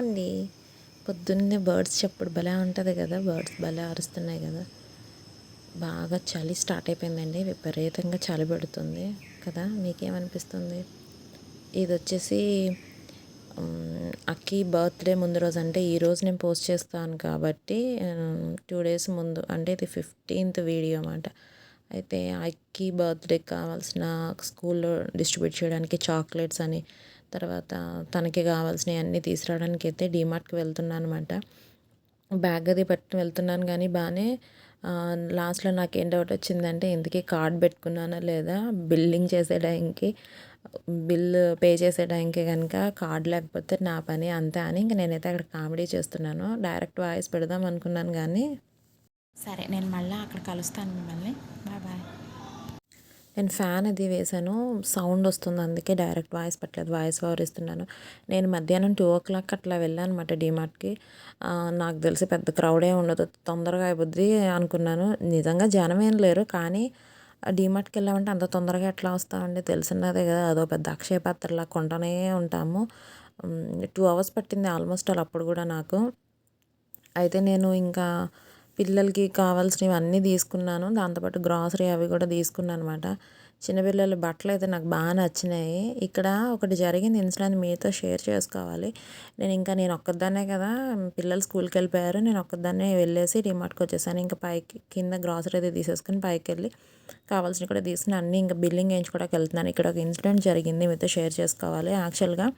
అండి. పొద్దున్నే బర్డ్స్ చెప్పుడు భలే ఉంటుంది కదా బర్డ్స్ భలే అరుస్తున్నాయి కదా. బాగా చలి స్టార్ట్ అయిపోయిందండి విపరీతంగా చలి పెడుతుంది కదా మీకేమనిపిస్తుంది? ఇది వచ్చేసి అక్కి బర్త్డే ముందు రోజు అంటే ఈరోజు నేను పోస్ట్ చేస్తాను కాబట్టి టూ డేస్ ముందు అంటే ఇది ఫిఫ్టీన్త్ వీడియో అన్నమాట. అయితే అక్కి బర్త్డేకి కావాల్సిన స్కూల్లో డిస్ట్రిబ్యూట్ చేయడానికి చాక్లెట్స్ అని తర్వాత తనకి కావాల్సినవి అన్నీ తీసుకురావడానికి అయితే డీమార్ట్కి వెళ్తున్నాను అనమాట బ్యాగ్ అది పట్టుకుని వెళ్తున్నాను కానీ బాగానే లాస్ట్లో నాకు ఏం డౌట్ వచ్చిందంటే ఇందుకే కార్డ్ పెట్టుకున్నానా లేదా? బిల్లింగ్ చేసే టైంకి బిల్ పే చేసే టైంకి కనుక కార్డ్ లేకపోతే నా పని అంతే అని ఇంక నేనైతే అక్కడ కామెడీ చేస్తున్నాను. డైరెక్ట్ వాయిస్ పెడదాం అనుకున్నాను కానీ. సరే నేను మళ్ళీ అక్కడ కలుస్తాను మిమ్మల్ని. బాయ్ బాయ్ నేను ఫ్యాన్ అది వేసాను. సౌండ్ వస్తుంది అందుకే డైరెక్ట్ వాయిస్ పెట్టలేదు. వాయిస్ ఓవర్ ఇస్తున్నాను. నేను మధ్యాహ్నం టూ ఓ క్లాక్ అట్లా వెళ్ళాను అనమాట డిమార్ట్కి. నాకు తెలిసి పెద్ద క్రౌడే ఉండదు. తొందరగా అయిపోద్ది అనుకున్నాను. నిజంగా జనం ఏం లేరు కానీ డిమార్ట్కి వెళ్ళామంటే అంత తొందరగా ఎట్లా వస్తామండి? తెలిసినదే కదా. అదో పెద్ద అక్షయ పాత్రలా కొంటనే ఉంటాము. టూ అవర్స్ పట్టింది ఆల్మోస్ట్ అలా అప్పుడు కూడా నాకు. అయితే నేను ఇంకా పిల్లలకి కావాల్సినవి అన్నీ తీసుకున్నాను. దాంతోపాటు గ్రాసరీ అవి కూడా తీసుకున్నాను అనమాట చిన్నపిల్లల బట్టలు అయితే నాకు బాగా నచ్చినాయి. ఇక్కడ ఒకటి జరిగింది ఇన్సిడెంట్ మీతో షేర్ చేసుకోవాలి. నేను ఇంకా నేను ఒక్కదాన్నే కదా పిల్లలు స్కూల్కి వెళ్ళిపోయారు. నేను ఒక్కదాన్నే వెళ్ళేసి డిమార్ట్కి వచ్చేసాను. ఇంకా పైకి కింద గ్రాసరీ అయితే తీసేసుకుని పైకి వెళ్ళి కావాల్సినవి కూడా తీసుకుని అన్నీ ఇంకా బిల్లింగ్ వేయించుకోవడానికి వెళ్తున్నాను. ఇక్కడ ఒక ఇన్సిడెంట్ జరిగింది మీతో షేర్ చేసుకోవాలి. యాక్చువల్గా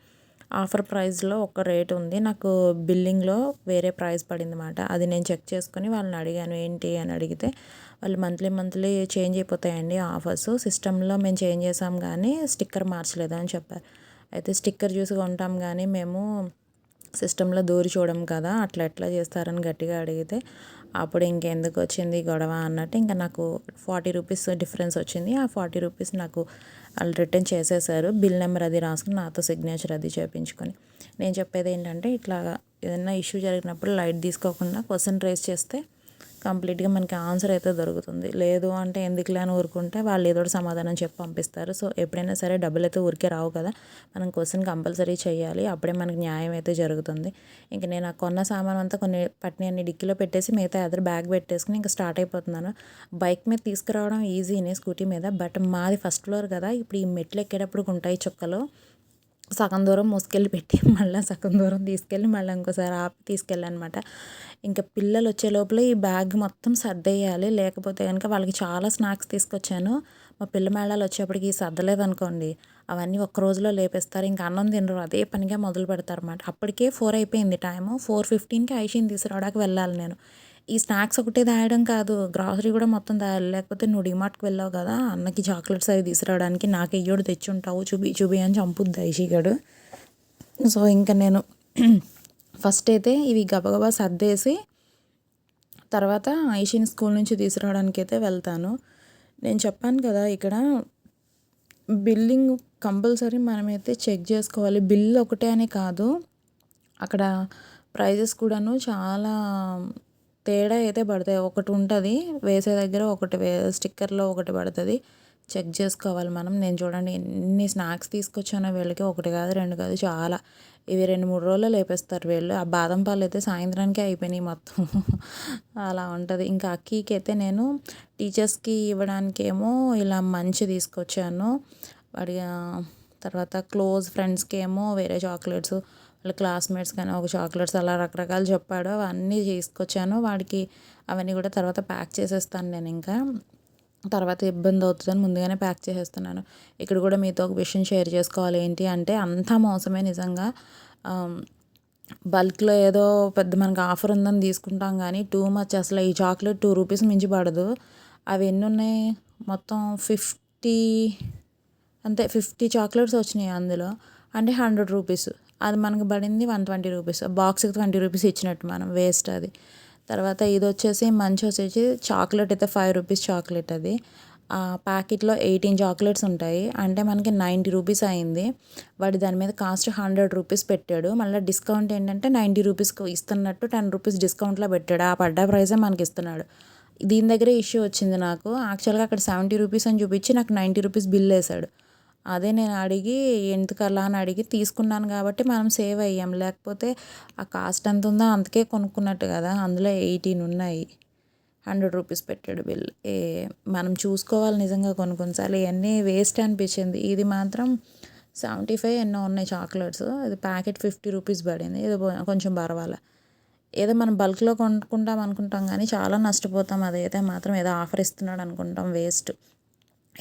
ఆఫర్ ప్రైస్లో ఒక రేట్ ఉంది. నాకు బిల్లింగ్లో వేరే ప్రైస్ పడింది అనమాట అది నేను చెక్ చేసుకుని వాళ్ళని అడిగాను ఏంటి? అని అడిగితే వాళ్ళు మంత్లీ మంత్లీ చేంజ్ అయిపోతాయండి ఆఫర్స్. సిస్టంలో మేము చేంజ్ చేసాం కానీ స్టిక్కర్ మార్చలేదు అని చెప్పారు. అయితే స్టిక్కర్ చూసి కొంటాం కానీ మేము సిస్టంలో దూరి చూడం కదా అట్లా ఎట్లా చేస్తారని గట్టిగా అడిగితే అప్పుడు ఇంకెందుకు వచ్చింది గొడవ అన్నట్టు ఇంకా నాకు ఫార్టీ రూపీస్ డిఫరెన్స్ వచ్చింది. ఆ ఫార్టీ రూపీస్ నాకు వాళ్ళు రిటర్న్ చేసేసారు. బిల్ నెంబర్ అది రాసుకుని నాతో సిగ్నేచర్ అది చేయించుకొని నేను చెప్పేది ఏంటంటే ఇట్లా ఏదైనా ఇష్యూ జరిగినప్పుడు లైట్ తీసుకోకుండా క్వశ్చన్ రేస్ చేస్తే కంప్లీట్గా మనకి ఆన్సర్ అయితే దొరుకుతుంది. లేదు అంటే ఎందుకులే అని ఊరుకుంటే వాళ్ళు ఏదో ఒకటి సమాధానం చెప్పి పంపిస్తారు. సో ఎప్పుడైనా సరే డబ్బులు అయితే ఊరికే రావు కదా. మనం క్వశ్చన్ కంపల్సరీ చేయాలి. అప్పుడే మనకి న్యాయం అయితే జరుగుతుంది. ఇంక నేను ఆ కొన్న సామాన్ అంతా కొన్ని పట్టిన అన్ని డిక్కీలో పెట్టేసి మిగతా ఎదురు బ్యాగ్ పెట్టేసుకుని ఇంకా స్టార్ట్ అయిపోతున్నాను. బైక్ మీద తీసుకురావడం ఈజీనే స్కూటీ మీద. బట్ మాది ఫస్ట్ ఫ్లోర్ కదా. ఇప్పుడు ఈ మెట్లు ఎక్కేటప్పుడు ఉంటాయి చుక్కలు. సగం దూరం మోసుకెళ్ళి పెట్టి మళ్ళీ సగం దూరం తీసుకెళ్ళి మళ్ళీ ఇంకోసారి ఆపి తీసుకెళ్ళనమాట. ఇంకా పిల్లలు వచ్చే లోపల ఈ బ్యాగ్ మొత్తం సర్దేయాలి. లేకపోతే కనుక వాళ్ళకి చాలా స్నాక్స్ తీసుకొచ్చాను. మా పిల్ల మేళాలు వచ్చేప్పటికి సర్దలేదు అనుకోండి అవన్నీ ఒక్క రోజులో లేపేస్తారు. ఇంకా అన్నం తినరు. అదే పనిగా మొదలు పెడతారు అన్నమాట అప్పటికే ఫోర్ అయిపోయింది టైము. ఫోర్ ఫిఫ్టీన్కి ఐషిని తీసుకురావడానికి వెళ్ళాలి నేను. ఈ స్నాక్స్ ఒకటే తాగడం కాదు గ్రాసరీ కూడా మొత్తం తాగాలి. లేకపోతే నువ్వు డిమార్ట్కి వెళ్ళావు కదా అన్నకి చాక్లెట్స్ అవి తీసుకురావడానికి నాకు అయ్యోడు తెచ్చి ఉంటావు చూపి చూపి అని చంపుద్ది ఐషిగాడు సో ఇంకా నేను ఫస్ట్ అయితే ఇవి గబగబా సర్దేసి తర్వాత ఐషిని స్కూల్ నుంచి తీసుకురావడానికి అయితే వెళ్తాను. నేను చెప్పాను కదా ఇక్కడ బిల్లింగ్ కంపల్సరీ మనమైతే చెక్ చేసుకోవాలి. బిల్ ఒకటే అని కాదు అక్కడ ప్రైజెస్ కూడాను చాలా తేడా అయితే పడతాయి. ఒకటి ఉంటుంది వేసే దగ్గర ఒకటి వే స్టిక్కర్లో ఒకటి పడుతుంది. చెక్ చేసుకోవాలి మనం. నేను చూడండి ఎన్ని స్నాక్స్ తీసుకొచ్చానో వీళ్ళకి. ఒకటి కాదు రెండు కాదు చాలా. ఇవి రెండు మూడు రోజులు లేపేస్తారు వీళ్ళు. ఆ బాదం పాలు అయితే సాయంత్రానికే అయిపోయినాయి మొత్తం. అలా ఉంటుంది. ఇంకా అక్కీకి అయితే నేను టీచర్స్కి ఇవ్వడానికి ఏమో ఇలా మంచి తీసుకొచ్చాను. వాడి తర్వాత క్లోజ్ ఫ్రెండ్స్కి ఏమో వేరే చాక్లెట్స్ వాళ్ళ క్లాస్మేట్స్ కానీ ఒక చాక్లెట్స్ అలా రకరకాలు చెప్పాడు. అవన్నీ తీసుకొచ్చాను. వాడికి అవన్నీ కూడా తర్వాత ప్యాక్ చేసేస్తాను నేను ఇంకా. తర్వాత ఇబ్బంది అవుతుందని ముందుగానే ప్యాక్ చేసేస్తున్నాను. ఇక్కడ కూడా మీతో ఒక విషయం షేర్ చేసుకోవాలి. ఏంటి అంటే అంతా మోసమే నిజంగా. బల్క్లో ఏదో పెద్ద మనకి ఆఫర్ ఉందని తీసుకుంటాం కానీ టూ మచ్ అసలు ఈ చాక్లెట్ టూ రూపీస్ మించి పడదు. అవి ఎన్ని ఉన్నాయి? మొత్తం ఫిఫ్టీ అంతే ఫిఫ్టీ చాక్లెట్స్ వచ్చినాయి అందులో. అంటే హండ్రెడ్ రూపీస్ అది మనకు పడింది వన్ ట్వంటీ రూపీస్. బాక్స్కి ట్వంటీ రూపీస్ ఇచ్చినట్టు మనం వేస్ట్ అది. తర్వాత ఇది వచ్చేసి మంచి వచ్చేసి చాక్లెట్ అయితే ఫైవ్ రూపీస్ చాక్లెట్ అది. ఆ ప్యాకెట్లో ఎయిటీన్ చాక్లెట్స్ ఉంటాయి. అంటే మనకి నైంటీ రూపీస్ అయింది. వాడు దాని మీద కాస్ట్ హండ్రెడ్ రూపీస్ పెట్టాడు. మళ్ళీ డిస్కౌంట్ ఏంటంటే నైంటీ రూపీస్కి ఇస్తున్నట్టు టెన్ రూపీస్ డిస్కౌంట్లో పెట్టాడు. ఆ పడ్డ ప్రైజే మనకి ఇస్తున్నాడు. దీని దగ్గర ఇష్యూ వచ్చింది నాకు. యాక్చువల్గా అక్కడ సెవెంటీ రూపీస్ అని చూపించి నాకు నైంటీ రూపీస్ బిల్ వేసాడు అదే నేను అడిగి ఎందుకలా అని అడిగి తీసుకున్నాను కాబట్టి మనం సేవ్ అయ్యాం. లేకపోతే ఆ కాస్ట్ ఎంత ఉందో అంతకే కొనుక్కున్నట్టు కదా అందులో ఎయిటీన్ ఉన్నాయి. హండ్రెడ్ రూపీస్ పెట్టాడు బిల్. ఏ మనం చూసుకోవాలి నిజంగా కొన్ని కొన్నిసార్లు ఇవన్నీ వేస్ట్ అనిపించింది. ఇది మాత్రం సెవెంటీ ఫైవ్ ఎన్నో ఉన్నాయి చాక్లెట్స్. ఇది ప్యాకెట్ ఫిఫ్టీ రూపీస్ పడింది. ఇది కొంచెం పర్వాలే. ఏదో మనం బల్క్లో కొనుక్కుంటాం అనుకుంటాం కానీ చాలా నష్టపోతాం. అదైతే మాత్రం ఏదో ఆఫర్ ఇస్తున్నాడు అనుకుంటాం. వేస్ట్.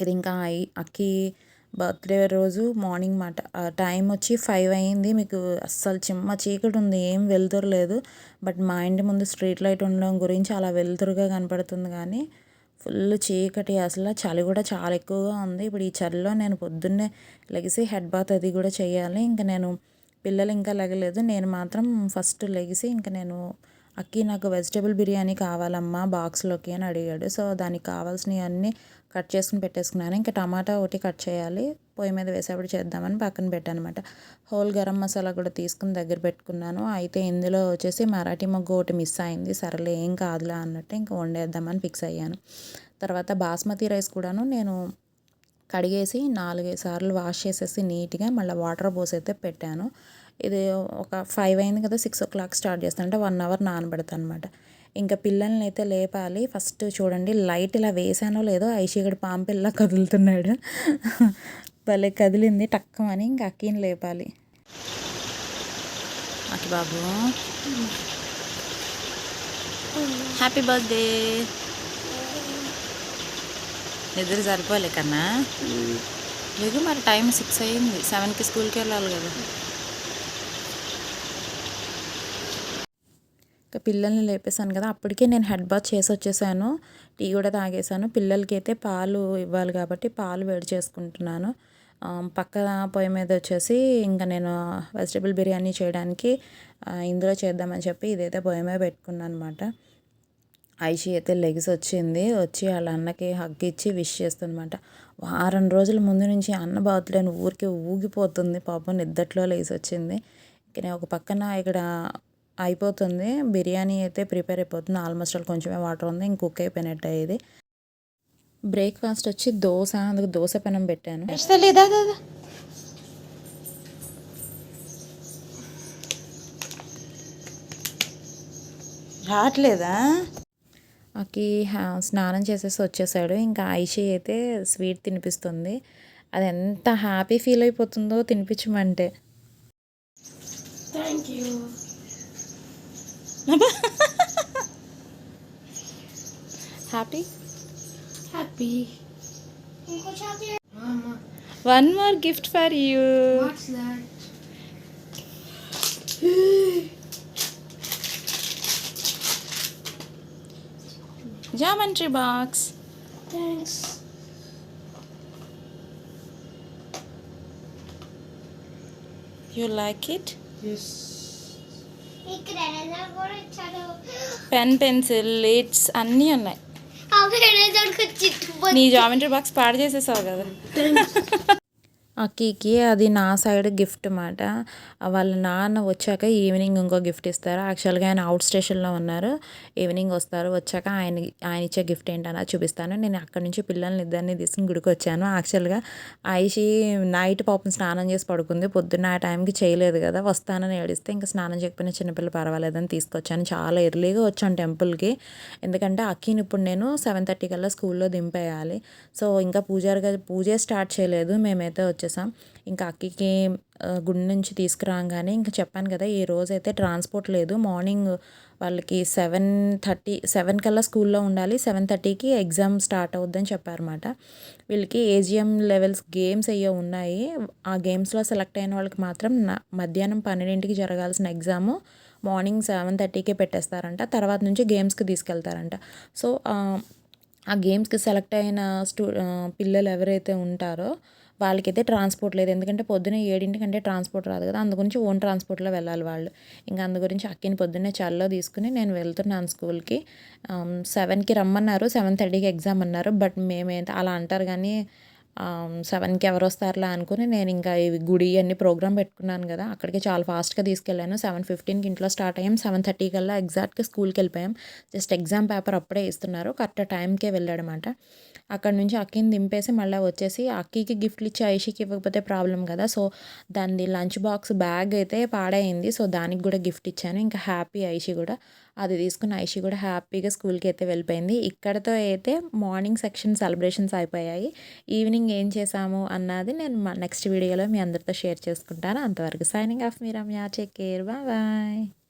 ఇది ఇంకా ఐ అక్కి బర్త్డే రోజు మార్నింగ్ మాట. టైం వచ్చి ఫైవ్ అయింది. మీకు అస్సలు చిమ్మ చీకటి ఉంది. ఏం వెలుతురు లేదు. బట్ మా ఇంటి ముందు స్ట్రీట్ లైట్ ఉండడం గురించి అలా వెలుతురుగా కనపడుతుంది కానీ ఫుల్ చీకటి అసలు. చలి కూడా చాలా ఎక్కువగా ఉంది. ఇప్పుడు ఈ చలిలో నేను పొద్దున్నే లెగిసి హెడ్ బాత్ అది కూడా చేయాలి. ఇంకా నేను పిల్లలు ఇంకా లెగలేదు. నేను మాత్రం ఫస్ట్ లెగిసి ఇంకా నేను అక్కి నాకు వెజిటేబుల్ బిర్యానీ కావాలమ్మా బాక్స్లోకి అని అడిగాడు. సో దానికి కావాల్సినవి అన్నీ కట్ చేసుకుని పెట్టేసుకున్నాను. ఇంకా టమాటా ఒకటి కట్ చేయాలి. పొయ్యి మీద వేసేప్పుడు చేద్దామని పక్కన పెట్టాను అనమాట హోల్ గరం మసాలా కూడా తీసుకుని దగ్గర పెట్టుకున్నాను. అయితే ఇందులో వచ్చేసి మరాఠీ మొగ్గు ఒకటి మిస్ అయింది. సరేలే ఏం కాదులే అన్నట్టు ఇంకా వండేద్దామని ఫిక్స్ అయ్యాను. తర్వాత బాస్మతి రైస్ కూడాను నేను కడిగేసి నాలుగైదు సార్లు వాష్ చేసేసి నీట్గా మళ్ళీ వాటర్ పోసి అయితే పెట్టాను. ఇది ఒక ఫైవ్ అయింది కదా సిక్స్ ఓ క్లాక్ స్టార్ట్ చేస్తాను. అంటే వన్ అవర్ నానబెడతాను అనమాట ఇంకా పిల్లల్ని అయితే లేపాలి. ఫస్ట్ చూడండి లైట్ ఇలా వేసానో లేదో ఐషిగడు పాంపిల్లా కదులుతున్నాడు. భలే కదిలింది టక్కమని ఇంకా అక్కీని లేపాలి. అక్కి బాబు. హ్యాపీ బర్త్డే నిద్ర సరిపోలే కన్నా. లేదు మరి టైం సిక్స్ అయ్యింది సెవెన్కి స్కూల్కి వెళ్ళాలి కదా. పిల్లల్ని లేపేశాను కదా అప్పటికే నేను హెడ్ బాత్ చేసి వచ్చేసాను. టీ కూడా తాగేసాను పిల్లలకి అయితే పాలు ఇవ్వాలి కాబట్టి పాలు వేడి చేసుకుంటున్నాను. పక్క పొయ్యి మీద వచ్చేసి ఇంకా నేను వెజిటేబుల్ బిర్యానీ చేయడానికి ఇందులో చేద్దామని చెప్పి ఇదైతే పొయ్యి మీద పెట్టుకున్నాను అనమాట ఐషి అయితే లెగ్స్ వచ్చింది. వచ్చి వాళ్ళ అన్నకి హగ్ ఇచ్చి విష్ చేస్తుందన్నమాట. వారం రోజుల ముందు నుంచి అన్న బాతులేని ఊరికి ఊగిపోతుంది. పాపం నిద్దట్లో లెగ్స్ వచ్చింది. ఇక నేను ఒక పక్కన ఇక్కడ అయిపోతుంది. బిర్యానీ అయితే ప్రిపేర్ అయిపోతుంది. ఆల్మోస్ట్ ఆల్ కొంచెమే వాటర్ ఉంది. ఇంక కుక్ అయిపోయినట్టు ఇది. బ్రేక్ఫాస్ట్ వచ్చి దోశ అందుకు దోశ పెనం పెట్టాను. లేదా రావట్లేదా? హా- స్నానం చేసేసి వచ్చేసాడు. ఇంకా ఐషి అయితే స్వీట్ తినిపిస్తుంది. అది ఎంత హ్యాపీ ఫీల్ అయిపోతుందో తినిపించమంటే. Thank you. హ్యాపీ హ్యాపీ ఇంకో chocolate one more gift for you what's that geometry box thanks you like it yes pen pencil lids అన్నీ ఉన్నాయి. నీ జామెంట్రీ బాక్స్ పాడు చేసేసావు కదా. అక్కీకి అది నా సైడ్ గిఫ్ట్ మాట. వాళ్ళ నాన్న వచ్చాక ఈవినింగ్ ఇంకో గిఫ్ట్ ఇస్తారు. యాక్చువల్గా ఆయన అవుట్ స్టేషన్లో ఉన్నారు. ఈవినింగ్ వస్తారు. వచ్చాక ఆయన ఆయన ఇచ్చే గిఫ్ట్ ఏంటన్నా చూపిస్తాను. నేను అక్కడి నుంచి పిల్లల్ని ఇద్దరిని తీసుకుని గుడికి వచ్చాను. యాక్చువల్గా ఐషి నైట్ పాపం స్నానం చేసి పడుకుంది. పొద్దున్న ఆ టైంకి చేయలేదు కదా. వస్తానని ఏడిస్తే ఇంకా స్నానం చేయకపోయినా చిన్నపిల్ల పర్వాలేదని తీసుకొచ్చాను. చాలా ఎర్లీగా వచ్చాను టెంపుల్కి. ఎందుకంటే అక్కీని ఇప్పుడు నేను సెవెన్ థర్టీ కల్లా స్కూల్లో దింపేయాలి. సో ఇంకా పూజారి గారు పూజే స్టార్ట్ చేయలేదు. మేమైతే వచ్చేసాం. ఇంకా అక్కకి గుడి నుంచి తీసుకురాగానే ఇంకా చెప్పాను కదా ఈ రోజు అయితే ట్రాన్స్పోర్ట్ లేదు. మార్నింగ్ వాళ్ళకి సెవెన్ థర్టీ సెవెన్ కల్లా స్కూల్లో ఉండాలి. సెవెన్ థర్టీకి ఎగ్జామ్ స్టార్ట్ అవుద్దని చెప్పారన్నమాట. వీళ్ళకి ఏజిఎం లెవెల్స్ గేమ్స్ అయ్యో ఉన్నాయి. ఆ గేమ్స్లో సెలెక్ట్ అయిన వాళ్ళకి మాత్రం నా మధ్యాహ్నం పన్నెండింటికి జరగాల్సిన ఎగ్జాము మార్నింగ్ సెవెన్ థర్టీకే పెట్టేస్తారంట. తర్వాత నుంచి గేమ్స్కి తీసుకెళ్తారంట. సో ఆ, గేమ్స్కి సెలెక్ట్ అయిన స్టూ పిల్లలు ఎవరైతే ఉంటారో వాళ్ళకైతే ట్రాన్స్పోర్ట్ లేదు. ఎందుకంటే పొద్దున్న ఏడింటికంటే ట్రాన్స్పోర్ట్ రాదు కదా. అందు గురించి ఓన్ ట్రాన్స్పోర్ట్లో వెళ్ళాలి వాళ్ళు. ఇంకా అందు గురించి అక్కిని పొద్దున్నే చల్లో తీసుకుని నేను వెళ్తున్నాను స్కూల్కి. సెవెన్కి రమ్మన్నారు. సెవెన్ థర్టీకి ఎగ్జామ్ అన్నారు. బట్ మేమైతే అలా అంటారు కానీ సెవెన్కి ఎవరు వస్తారులా అనుకుని నేను ఇంకా ఇవి గుడి అన్ని ప్రోగ్రామ్ పెట్టుకున్నాను కదా. అక్కడికి చాలా ఫాస్ట్గా తీసుకెళ్ళాను. సెవెన్ ఫిఫ్టీన్కి ఇంట్లో స్టార్ట్ అయ్యాం. సెవెన్ థర్టీ కల్లా ఎగ్జాక్ట్గా స్కూల్కి వెళ్ళిపోయాం. జస్ట్ ఎగ్జామ్ పేపర్ అప్పుడే ఇస్తున్నారు. కరెక్ట్ టైంకే వెళ్ళాడనమాట అక్కడ నుంచి అక్కిని దింపేసి మళ్ళీ వచ్చేసి అక్కికి గిఫ్ట్లు ఇచ్చి ఐషికి ఇవ్వకపోతే ప్రాబ్లం కదా. సో దాని లంచ్ బాక్స్ బ్యాగ్ అయితే పాడైంది. సో దానికి కూడా గిఫ్ట్ ఇచ్చాను. ఇంకా హ్యాపీ ఐషి కూడా. అది తీసుకుని ఐషి కూడా హ్యాపీగా స్కూల్కి అయితే వెళ్ళిపోయింది. ఇక్కడతో అయితే మార్నింగ్ సెక్షన్ సెలబ్రేషన్స్ అయిపోయాయి. ఈవినింగ్ ఏం చేసాము అన్నది నేను నెక్స్ట్ వీడియోలో మీ అందరితో షేర్ చేసుకుంటాను. అంతవరకు సైనింగ్ ఆఫ్ మీ రమ్యా. Take care. బాయ్.